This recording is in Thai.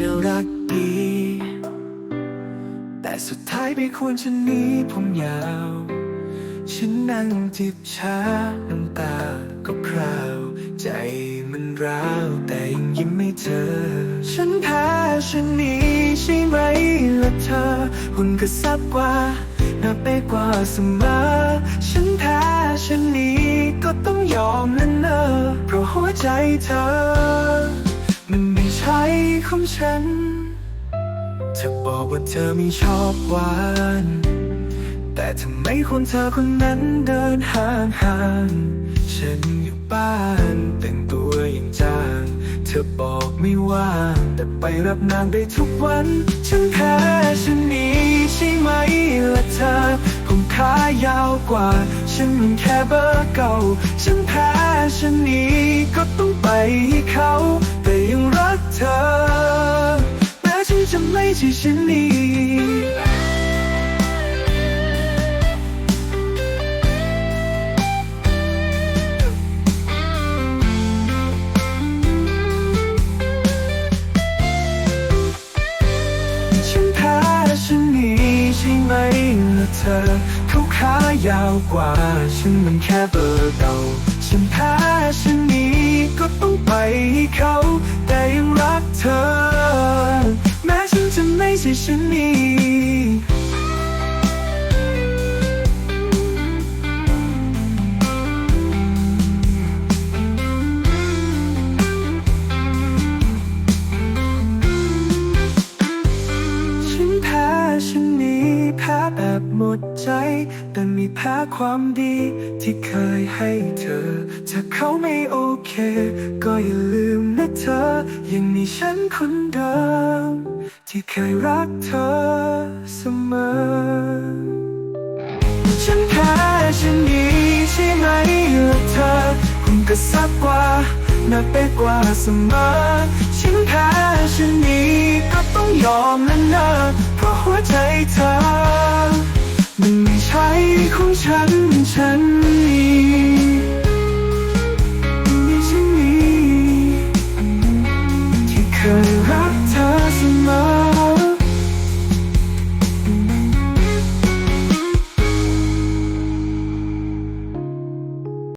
เราเนี่ยรักดี แต่สุดท้ายไปควรจะหนีผมยาว ฉันนั่งจิบชาน้ำตาก็พราว ใจมันร้าวแต่ยังยิ้มไม่เจอ ฉันแพ้ฉันนี้ใช่ไหมล่ะเธอ หุ่นก็ซับกว่าหน้าเป๊กกว่าเสมอ ฉันแพ้ฉันนี้ก็ต้องยอมนั่นเนอะเพราะหัวใจเธอ ของฉัน เธอบอกว่าเธอไม่ชอบหวาน แต่ทำไมคนเธอคนนั้นเดินห่างห่างฉันอยู่บ้านแต่งตัวอย่างจาง เธอบอกไม่ว่างแต่ไปรับนางได้ทุกวัน ฉันแพ้ฉันหนีใช่ไหมล่ะเธอผมขายาวกว่า ฉันมันแค่เบอร์เก่า ฉันแพ้ฉันหนีก็ต้องไปให้เขา แต่ยังรักเธอ ไม่ใช่ฉันนี้ฉันแพ้ฉันนีใช่ไหมล่ะเธอเขาขายาวกว่า ฉันมันแค่เบอร์เก่า ฉันแพ้ฉันนี้ก็ต้องไปให้เขา จะ หมดใจ แต่มีแพ้ความดี ที่เคยให้เธอ ถ้าเขาไม่โอเค ก็อย่าลืมนะเธอ ยังมีฉันคนเดิม ที่เคยรักเธอเสมอ ฉันแพ้ฉันหนีใช่ไหมล่ะเธอคุณก็ซับกว่าหน้าเป๊กกว่าเสมอฉันแพ้ฉันหนีก็ต้องยอมนั่นนะเพราะหัวใจเธอ ของฉัน ฉันมีมีฉันมีที่เคยรัก